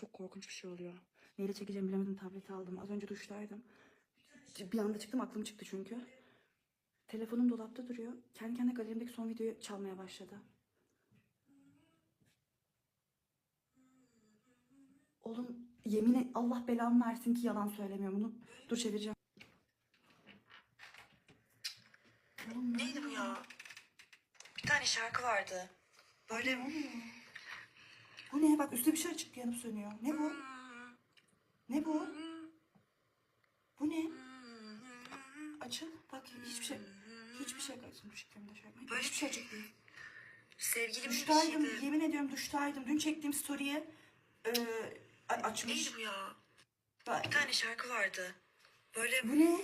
çok korkunç bir şey oluyor. Neyle çekeceğimi bilemedim tableti aldım. Az önce duştaydım. Bir anda çıktım aklım çıktı çünkü. Telefonum dolapta duruyor. Kendi kendine galerimdeki son videoyu çalmaya başladı. Oğlum yemin et Allah belamı versin ki yalan söylemiyorum bunu. Dur çevireceğim. Oğlum ne Neydi bu ya? Bir tane şarkı vardı. Böyle? Bak üstte bir şey açık yanıp sönüyor. Ne bu? Ne bu? Bu ne? Açıl. Bak hiçbir şey. Hiçbir şey açılmış. Şekerimde şey Hiçbir şey açık değil. sevgilim bir Duştaydım. şeydi. Yemin ediyorum duştaydım. Dün çektiğim story'e e, açmış. Neydi bu ya? Bak, Bir tane şarkı vardı. Böyle Bu ne?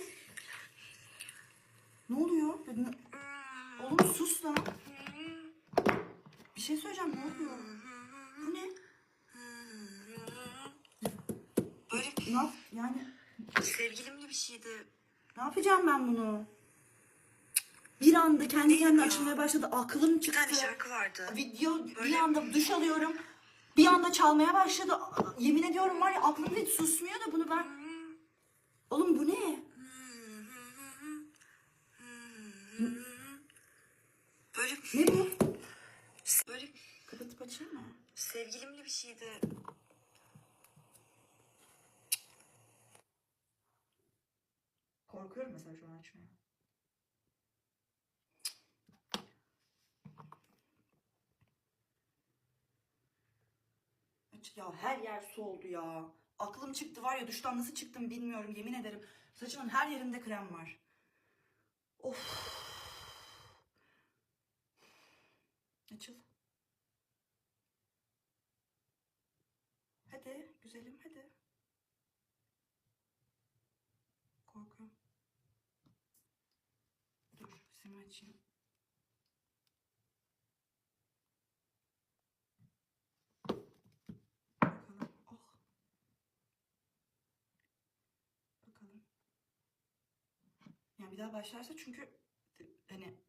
Ne oluyor? Oğlum sus lan. Bir şey söyleyeceğim. Ne oluyor? Bu ne? Böyle Ne yap? Yani sevgilimli bir şeydi. ne yapacağım ben bunu? Bir anda kendi kendine açılmaya başladı. Aklım Bir çıktı. tane şarkı vardı. Video bir Böyle- anda duş alıyorum. Bir anda çalmaya başladı. Yemin ediyorum var ya aklım hiç susmuyor da bunu ben... Oğlum bu ne? Böyle Ne bu? böyle Kapatıp açayım mı? sevgilimli bir şeydi. Korkuyorum mesela şu an açmaya. Aç- Ya her yer su oldu ya. Aklım çıktı var ya duştan nasıl çıktım bilmiyorum yemin ederim. Saçımın her yerinde krem var. Of. Açıl. Hadi güzelim hadi. Korkuyorum. Dur simi açayım. Bakalım. Oh. Bakalım. Yani bir daha başlarsa çünkü hani